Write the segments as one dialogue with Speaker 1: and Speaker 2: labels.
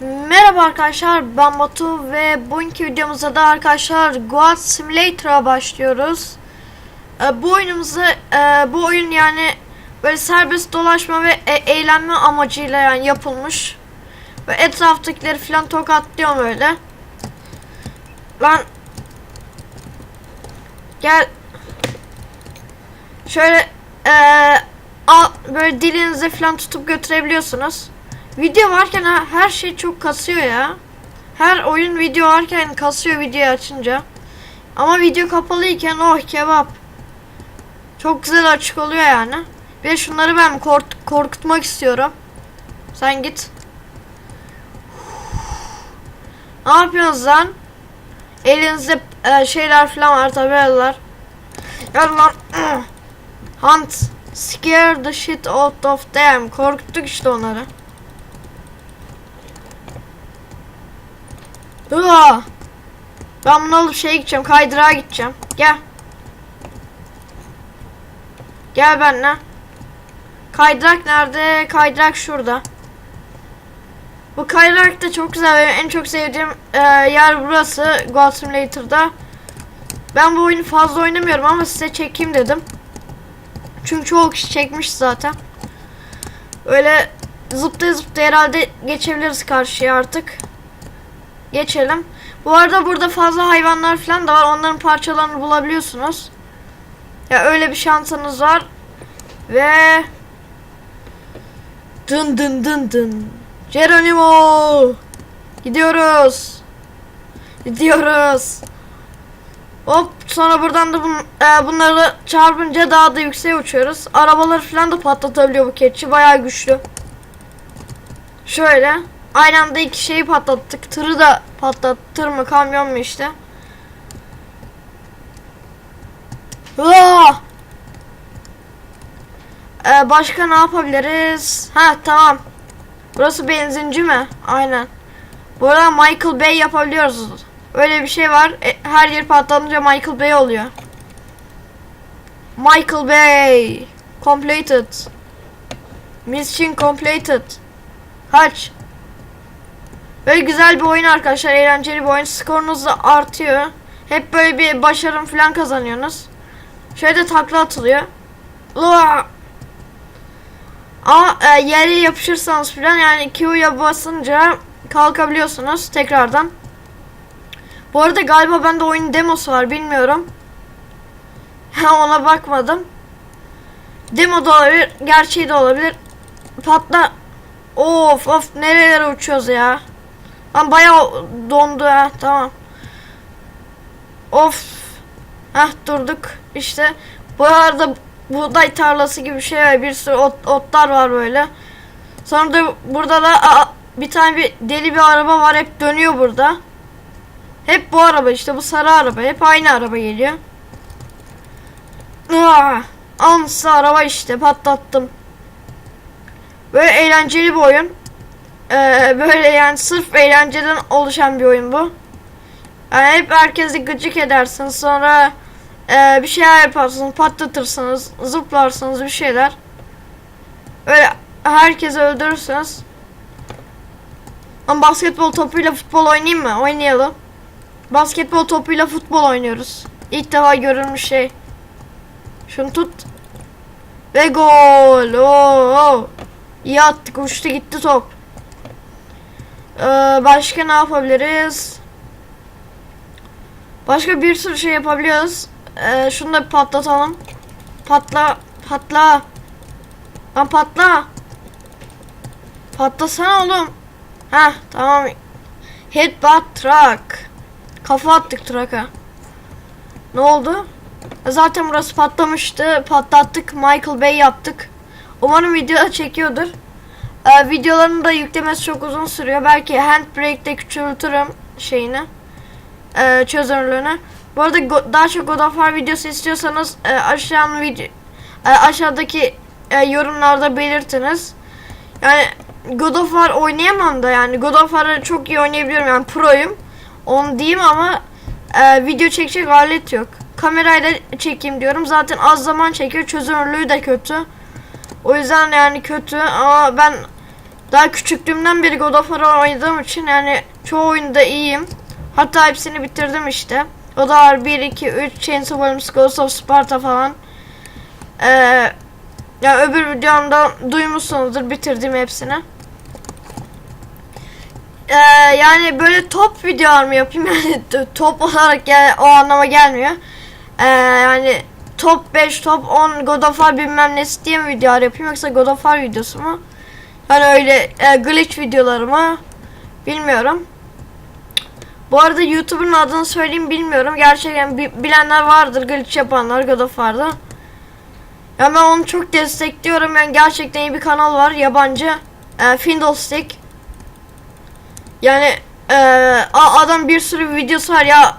Speaker 1: Merhaba arkadaşlar ben Batu ve bugünkü videomuzda da arkadaşlar Goat Simulator'a başlıyoruz. Ee, bu oyunumuzda e, bu oyun yani böyle serbest dolaşma ve e- eğlenme amacıyla yani yapılmış. Ve etraftakileri falan tokatlıyorum öyle. Lan gel şöyle e, al, böyle dilinize falan tutup götürebiliyorsunuz. Video varken her şey çok kasıyor ya. Her oyun video varken kasıyor videoyu açınca. Ama video kapalıyken oh kebap. Çok güzel açık oluyor yani. De şunları ben kork- korkutmak istiyorum. Sen git. Ne yapıyorsunuz lan? Elinizde e, şeyler falan var tabelalar. Gel lan. Hunt. Scare the shit out of them. Korkuttuk işte onları. Aa! Ben bunu alıp şeye gideceğim. Kaydırağa gideceğim. Gel. Gel benimle. Kaydırak nerede? Kaydırak şurada. Bu kaydırak da çok güzel. Benim en çok sevdiğim e, yer burası. Goat Simulator'da. Ben bu oyunu fazla oynamıyorum ama size çekeyim dedim. Çünkü çoğu kişi çekmiş zaten. Öyle zıplaya zıplaya herhalde geçebiliriz karşıya artık. Geçelim. Bu arada burada fazla hayvanlar falan da var. Onların parçalarını bulabiliyorsunuz. Ya öyle bir şansınız var. Ve dın dın dın dın. Geronimo. Gidiyoruz. Gidiyoruz. Hop sonra buradan da bun, e, bunları çarpınca daha da yükseğe uçuyoruz. Arabaları falan da patlatabiliyor bu keçi. Bayağı güçlü. Şöyle. Aynı anda iki şeyi patlattık. Tırı da patlattır mı kamyon mu işte. Aa! Ee, başka ne yapabiliriz? Ha tamam. Burası benzinci mi? Aynen. Burada Michael Bay yapabiliyoruz. Öyle bir şey var. E, her yer patlatınca Michael Bay oluyor. Michael Bay. Completed. Mission completed. Kaç? Böyle güzel bir oyun arkadaşlar. Eğlenceli bir oyun. Skorunuz da artıyor. Hep böyle bir başarım falan kazanıyorsunuz. Şöyle de takla atılıyor. Uaa! Ama e, yere yapışırsanız falan yani Q'ya basınca kalkabiliyorsunuz tekrardan. Bu arada galiba bende oyun demosu var bilmiyorum. Ona bakmadım. Demo da olabilir, gerçeği de olabilir. Patla. Of of nerelere uçuyoruz ya. Lan bayağı dondu ha tamam. Of. Heh durduk. İşte bu arada buğday tarlası gibi bir şey var. Bir sürü ot, otlar var böyle. Sonra da burada da aa, bir tane bir deli bir araba var. Hep dönüyor burada. Hep bu araba işte bu sarı araba. Hep aynı araba geliyor. Aa, Ansı araba işte patlattım. Böyle eğlenceli bir oyun. Ee, böyle yani sırf eğlenceden oluşan bir oyun bu. Yani hep herkesi gıcık edersiniz. Sonra e, bir şeyler yaparsınız, patlatırsınız, zıplarsınız bir şeyler. Öyle herkesi öldürürsünüz. Ama basketbol topuyla futbol oynayayım mı? Oynayalım. Basketbol topuyla futbol oynuyoruz. İlk defa görülmüş şey. Şunu tut. Ve gol. Oo. İyi attık. Uçtu gitti top. Ee, başka ne yapabiliriz? Başka bir sürü şey yapabiliyoruz. Ee, şunu da patlatalım. Patla. Patla. Lan patla. Patlasana oğlum. Heh tamam. Headbutt truck. Kafa attık truck'a. Ne oldu? Zaten burası patlamıştı. Patlattık. Michael Bay yaptık. Umarım videoda çekiyordur. Ee, videolarını da yüklemesi çok uzun sürüyor. Belki handbrake'de küçültürüm şeyini. Ee, çözünürlüğünü. Bu arada daha çok God of War videosu istiyorsanız e, aşağının video e, aşağıdaki e, yorumlarda belirtiniz. Yani God of War oynayamam da yani God of War'ı çok iyi oynayabiliyorum yani proyum. Onu diyeyim ama e, video çekecek alet yok. Kamerayla çekeyim diyorum. Zaten az zaman çekiyor. Çözünürlüğü de kötü. O yüzden yani kötü ama ben Daha küçüklüğümden beri God of War oynadığım için yani çoğu oyunda iyiyim. Hatta hepsini bitirdim işte. O da var 1, 2, 3, Chains of Olympus, Ghost of Sparta falan. Ee, ya öbür videomda duymuşsunuzdur bitirdim hepsini. Ee, yani böyle top videolar mı yapayım yani top olarak gel o anlama gelmiyor. Ee, yani top 5 top 10 God of War bilmem nesi diye mi videolar yapayım yoksa God of War videosu mu? Yani öyle e, glitch videoları mı? Bilmiyorum. Bu arada YouTube'un adını söyleyeyim bilmiyorum. Gerçekten bi- bilenler vardır glitch yapanlar God of War'da. Ya ben onu çok destekliyorum. Yani gerçekten iyi bir kanal var yabancı. E, Findlestick. Yani e, adam bir sürü videosu var ya.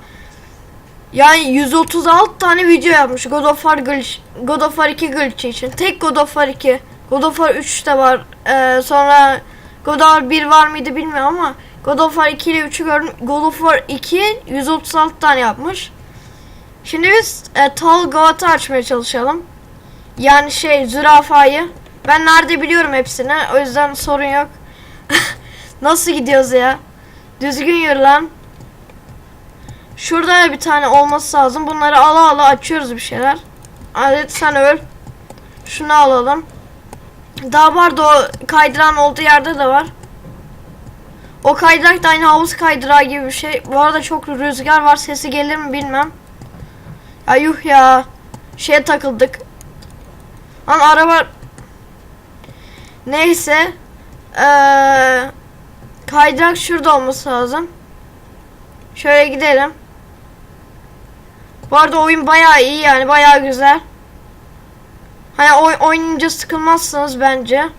Speaker 1: Yani 136 tane video yapmış God of War glitch, God of War 2 glitch için. Tek God of War 2. God of War 3 de var. E, sonra God of War 1 var mıydı bilmiyorum ama God of War 2 ile 3'ü gördüm. God of War 2 136 tane yapmış. Şimdi biz e, Tall Goat'ı açmaya çalışalım. Yani şey zürafayı. Ben nerede biliyorum hepsini. O yüzden sorun yok. Nasıl gidiyoruz ya? Düzgün yürü lan. Şurada da bir tane olması lazım. Bunları ala ala açıyoruz bir şeyler. Hadi sen öl. Şunu alalım. Daha var da o kaydıran olduğu yerde de var. O kaydırak da aynı havuz kaydırağı gibi bir şey. Bu arada çok rüzgar var. Sesi gelir mi bilmem. Ya yuh ya. Şeye takıldık. Lan araba... Neyse. Eee... Kaydırak şurada olması lazım. Şöyle gidelim. Bu arada oyun bayağı iyi yani bayağı güzel. Hani oy oynayınca sıkılmazsınız bence.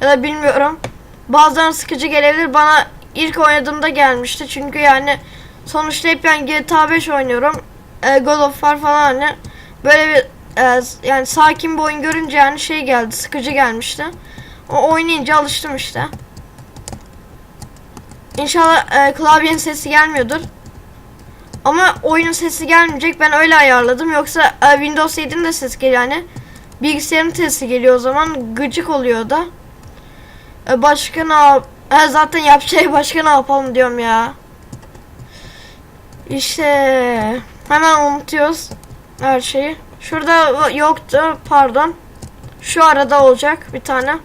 Speaker 1: Ya da bilmiyorum. Bazen sıkıcı gelebilir. Bana ilk oynadığımda gelmişti. Çünkü yani sonuçta hep ben GTA 5 oynuyorum. E, God of War falan hani. Böyle bir e, yani sakin bir oyun görünce yani şey geldi. Sıkıcı gelmişti. O oynayınca alıştım işte. İnşallah e, klavyenin sesi gelmiyordur. Ama oyunun sesi gelmeyecek. Ben öyle ayarladım. Yoksa e, Windows 7'nin de sesi geliyor yani. Bilgisayarın sesi geliyor o zaman. Gıcık oluyor da. E, başka ne yap... E, zaten yapacağı başka ne yapalım diyorum ya. İşte hemen unutuyoruz her şeyi. Şurada yoktu. Pardon. Şu arada olacak bir tane.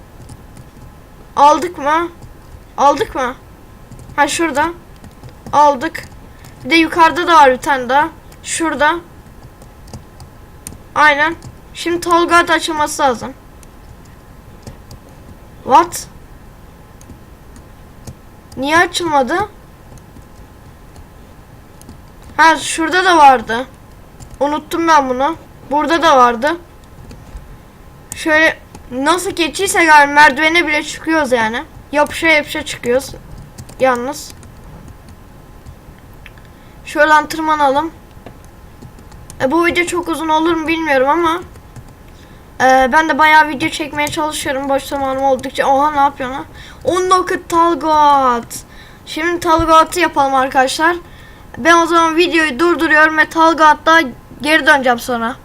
Speaker 1: Aldık mı? Aldık mı? Ha şurada. Aldık. Bir de yukarıda da var bir tane daha. Şurada. Aynen. Şimdi Tolga da açılması lazım. What? Niye açılmadı? Ha şurada da vardı. Unuttum ben bunu. Burada da vardı. Şöyle nasıl geçiyse galiba merdivene bile çıkıyoruz yani. Yapışa yapışa çıkıyoruz. Yalnız. Şuradan tırmanalım. E, bu video çok uzun olur mu bilmiyorum ama e, ben de bayağı video çekmeye çalışıyorum boş zamanım oldukça. Oha ne ha? 10 vakit Talgot. Şimdi Talgot'u yapalım arkadaşlar. Ben o zaman videoyu durduruyorum ve Talgot'ta geri döneceğim sonra.